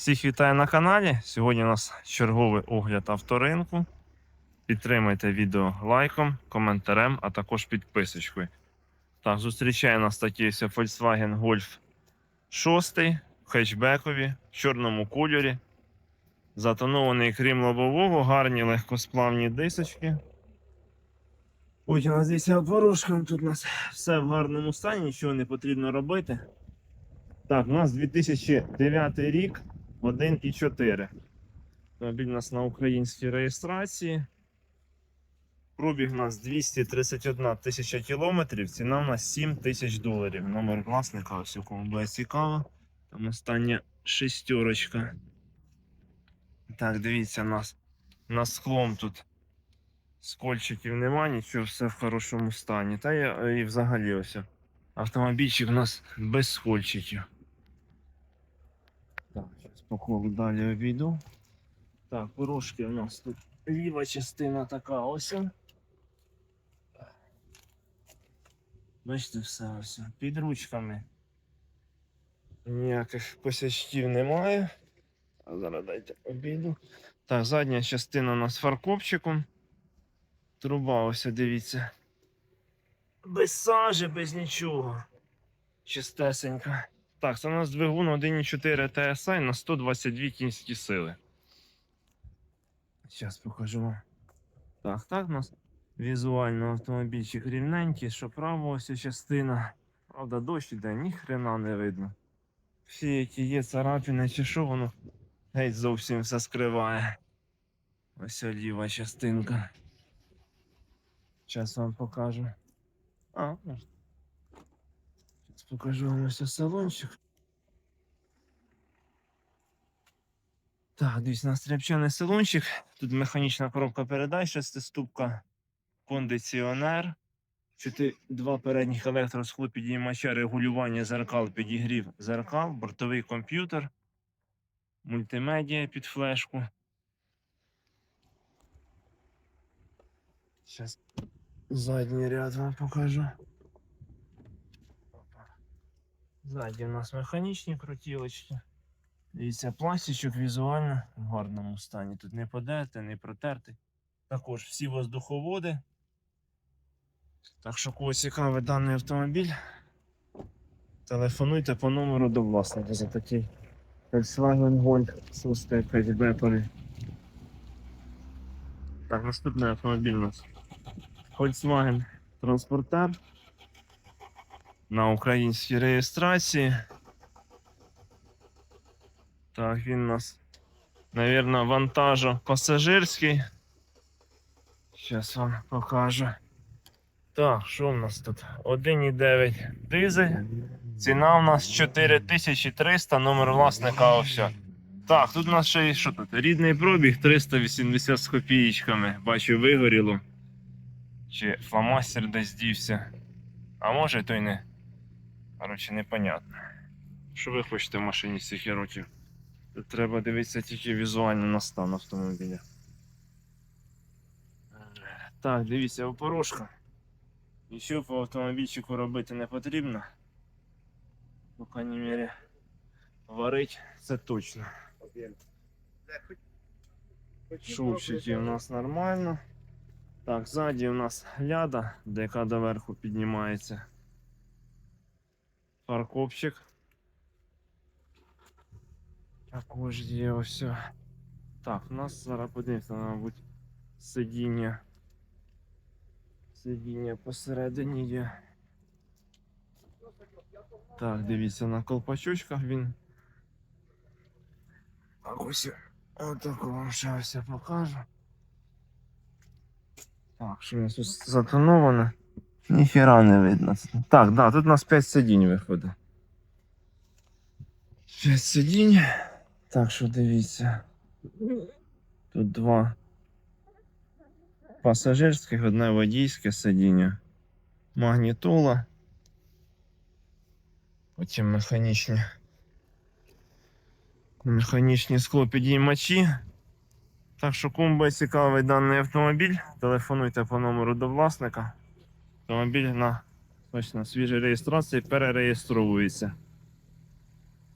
Всіх вітаю на каналі. Сьогодні у нас черговий огляд авторинку. Підтримайте відео лайком, коментарем, а також підписочкою. Так, зустрічає нас такий Volkswagen Golf 6 в хетчбекові, в чорному кольорі. Затонований крім лобового, гарні легкосплавні дисочки. Ось у нас здесь обворушка, тут у нас все в гарному стані, нічого не потрібно робити. Так, у нас 2009 рік, 1,4. Автомобіль у нас на українській реєстрації. Пробіг у нас 231 тисяча кілометрів, ціна у нас 7 тисяч доларів. Номер власника, ось у кому буде цікаво. Там остання шестерочка. Так, дивіться, у нас, у нас склом тут скольчиків нема, нічого, все в хорошому стані. Та і, і взагалі ось. Автомобільчик у нас без скольчиків. Так, зараз по колу далі обійду. Так, порожки у нас тут ліва частина така ось. Бачите, все ось. Під ручками. Ніяких косячків немає. А зараз дайте обійду. Так, задня частина у нас фаркопчиком. Труба ось, дивіться. Без сажі, без нічого. Чистесенька. Так, це у нас двигун 1.4 TSI на 122 кінські сили. Зараз покажу вам. Так, так, у нас візуально автомобільчик рівненький, що права ось частина. Правда, дощ іде, ні хрена не видно. Всі, які є царапини чи що, воно геть зовсім все скриває. Ось ліва частинка. Зараз вам покажу. А, може. Покажу вам ось салончик. Так, дивіться, у нас тряпчаний салончик. Тут механічна коробка передач, шестиступка, кондиціонер. Два передніх електросхлопідіймача, регулювання зеркал, підігрів зеркал, бортовий комп'ютер, мультимедіа під флешку. Зараз задній ряд вам покажу. Ззаді у нас механічні крутілочки. Дивіться, пластичок візуально в гарному стані. Тут не подертий, не протертий. Також всі воздуховоди. Так що, кого цікавий даний автомобіль, телефонуйте по номеру до власника за такий Volkswagen Golf 6 хетчбековий. Так, наступний автомобіль у нас Volkswagen Transporter на українській реєстрації. Так, він у нас, навірно, вантажо пасажирський. Зараз вам покажу. Так, що в нас тут? 1,9 дизель. Ціна у нас 4300, номер власника ось. Так, тут у нас ще є що тут? Рідний пробіг 380 з копієчками. Бачу, вигоріло. Чи фломастер десь дівся. А може то й не. Коротше, непонятно. Що ви хочете в машині з цих років? Тут треба дивитися тільки візуально на стан автомобіля. Так, дивіться, опорожка. Нічого по автомобільчику робити не потрібно. По крайній мірі, варить це точно. Шовчики у нас нормально. Так, ззаді у нас ляда, яка доверху піднімається. Паркопчик. Також є ось. Так, у нас зараз подивимося, мабуть, сидіння. Сидіння посередині є. Так, дивіться на колпачочках він. Так ось отаку вам ще ось я покажу. Так, що у нас тут затоновано? Ніхіра не видно. Так, да, тут у нас 5 сидінь виходить. 5 сидінь. Так що дивіться. Тут два пасажирських, одне водійське сидіння. Магнітола. Потім механічні. Механічні склопідіймачі. Так що кому цікавий даний автомобіль, телефонуйте по номеру до власника. Автомобіль на точно свіжій реєстрації перереєстровується.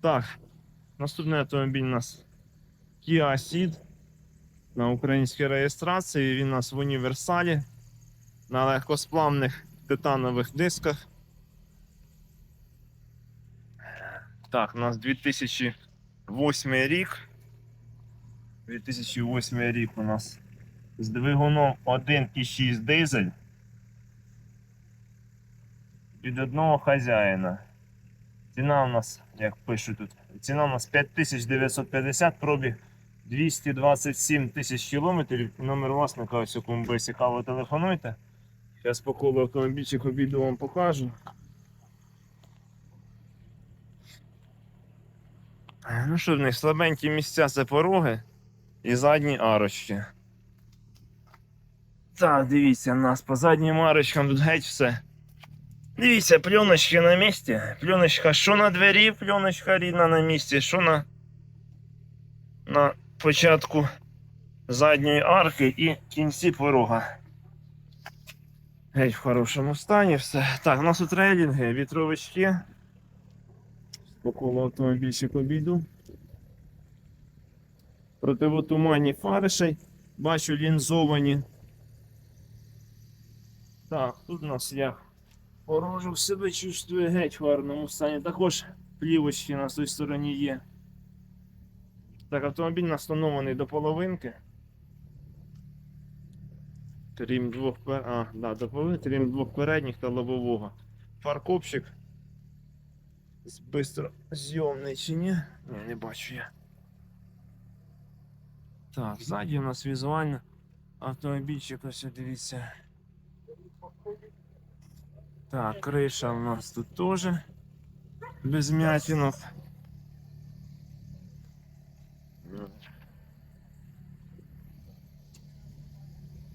Так, наступний автомобіль у нас Kia Ceed на українській реєстрації. Він у нас в універсалі на легкосплавних титанових дисках. Так, у нас 2008 рік. 2008 рік у нас з двигуном 1,6 дизель від одного хазяїна. Ціна у нас, як пишуть тут, ціна у нас 5950, пробіг 227 тисяч кілометрів. Номер власника, ось у кому цікаво, телефонуйте. Зараз по колу автомобільчик обіду вам покажу. Ну що в них слабенькі місця це пороги і задні арочки. Так, дивіться, у нас по заднім арочкам тут геть все. Дивіться, пленочки на місці. Пленочка що на двері, пленочка рідна на місці, що на, на початку задньої арки і кінці порога. Геть в хорошому стані все. Так, у нас тут рейлінги, вітровички. По колу автомобільчик обійду. Противотуманні фариші. Бачу лінзовані. Так, тут у нас я порожу себе чувствую геть в гарному стані. Також плівочки на той стороні є. Так, автомобіль настановлений до половинки. Крім двох пер... А, да, до половинки, крім двох передніх та лобового. Фаркопчик. Бистро зйомний чи ні? Ні, не бачу я. Так, ззаді у нас візуально автомобільчик, ось дивіться. Так, криша у нас тут теж без м'ятинок.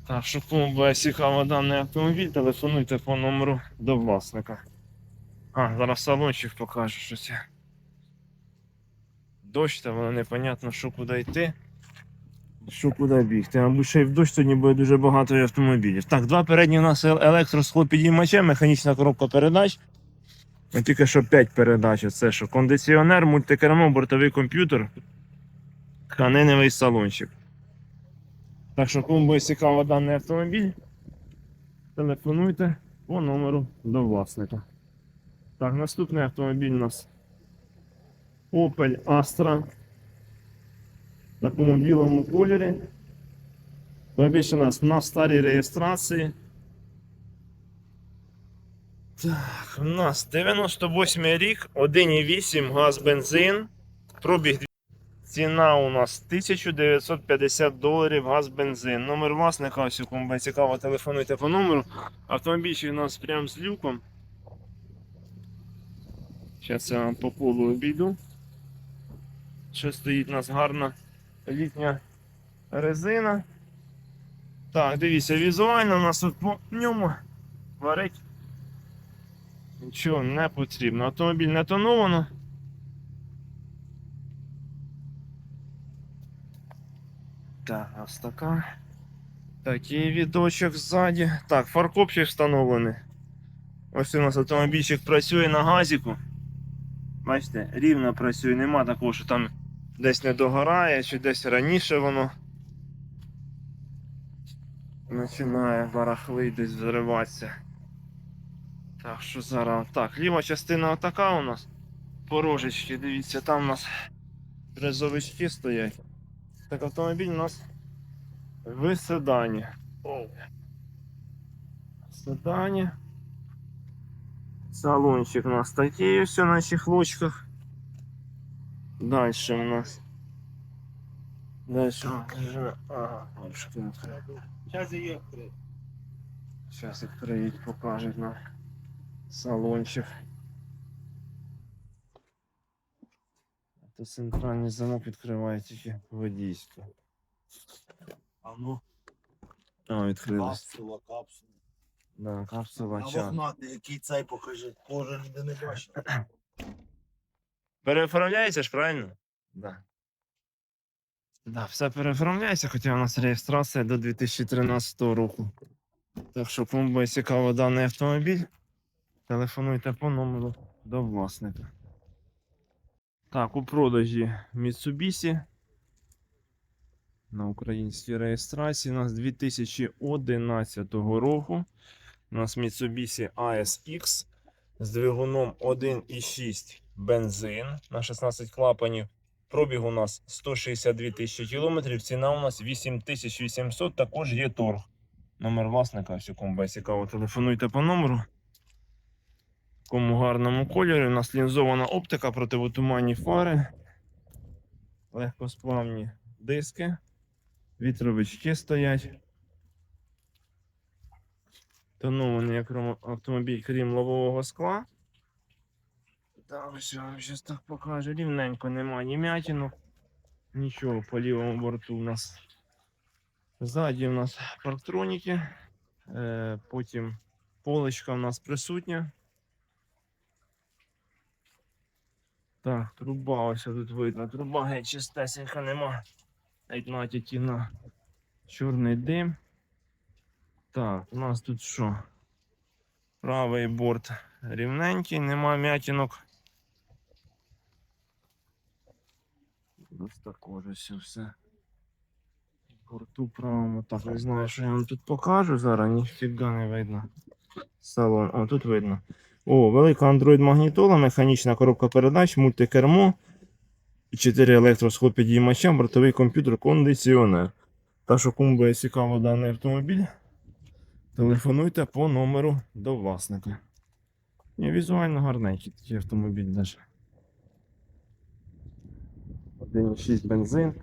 Так, що кому буде цікаво даний автомобіль, телефонуйте по номеру до власника. А, зараз салончик покажу щось. Дощ, воно непонятно, що куди йти. Що куди бігти. Мабуть, ще й в дощ сьогодні буде дуже багато автомобілів. Так, два передні у нас ел- електросхлопідіймача, механічна коробка передач. Тільки що 5 передач. Це що? Кондиціонер, мультикермо, бортовий комп'ютер, тканиневий салончик. Так що, кому буде цікаво даний автомобіль, телефонуйте по номеру до власника. Так, наступний автомобіль у нас Opel Astra. В такому білому кольорі. Більше нас на старій реєстрації. Так, у нас 98 рік, 1,8 газ бензин. Пробіг Ціна у нас 1950 доларів газ бензин. Номер власника, ось кому буде цікаво, телефонуйте по номеру. Автомобіль у нас прям з люком. Зараз я по колу обійду. Ще стоїть у нас гарна літня резина. Так, дивіться, візуально у нас тут по ньому варить. Нічого не потрібно. Автомобіль не тоновано. Так, ось така. Такий відочок ззаді. Так, фаркопчик встановлений. Ось у нас автомобільчик працює на газіку. Бачите, рівно працює, нема такого, що там десь не догорає, чи десь раніше воно починає барахлить десь взриватися. Так що зараз. Так, ліва частина отака у нас. Порожечки, дивіться, там у нас призовички стоять. Так, автомобіль у нас в седані. Седані. Салончик у нас такий все на чехлочках. Дальше у нас. Дальше. Ага, відкрию. Сейчас ее открыть. Сейчас відкриють, покажуть нам салончик. Це центральний замок відкриває тільки. А ну, А, відкрилось. капсула, капсула. Да, капсула А ча. вогнати, який цей покажи. Кожен ніде не бачив. Переоформляється ж, правильно? Да. Да, все переоформляється, хоча у нас реєстрація до 2013 року. Так що, кому буде цікаво даний автомобіль, телефонуйте по номеру до власника. Так, у продажі Mitsubishi. На українській реєстрації у нас 2011 року. У нас Mitsubishi ASX з двигуном 1,6 бензин на 16 клапанів. Пробіг у нас 162 тисячі кілометрів, ціна у нас 8800, також є торг. Номер власника, все комбай цікаво, телефонуйте по номеру. В такому гарному кольорі. У нас лінзована оптика, противотуманні фари, легкосплавні диски, вітровички стоять. Тонований автомобіль, крім лобового скла. Так, я вам зараз так покажу. Рівненько немає ні м'ятінок, нічого по лівому борту у нас. Ззаді у нас парктроніки, е, потім полочка у нас присутня. Так, труба ось тут видно. Труба геть чистесенька нема. Навіть натяки на чорний дим. Так, у нас тут що? Правий борт рівненький, нема м'ятінок. Ось також ось все. Борту правому. Так, не знаю, що я вам тут покажу зараз, ніфіга не видно. Салон. О, тут видно. О, велика Android магнітола, механічна коробка передач, мультикермо, 4 електросхопідіймача, бортовий комп'ютер, кондиціонер. Та що буде цікаво даний автомобіль, телефонуйте по номеру до власника. Ні, візуально гарненький такий автомобіль навіть. 1,6 бензин.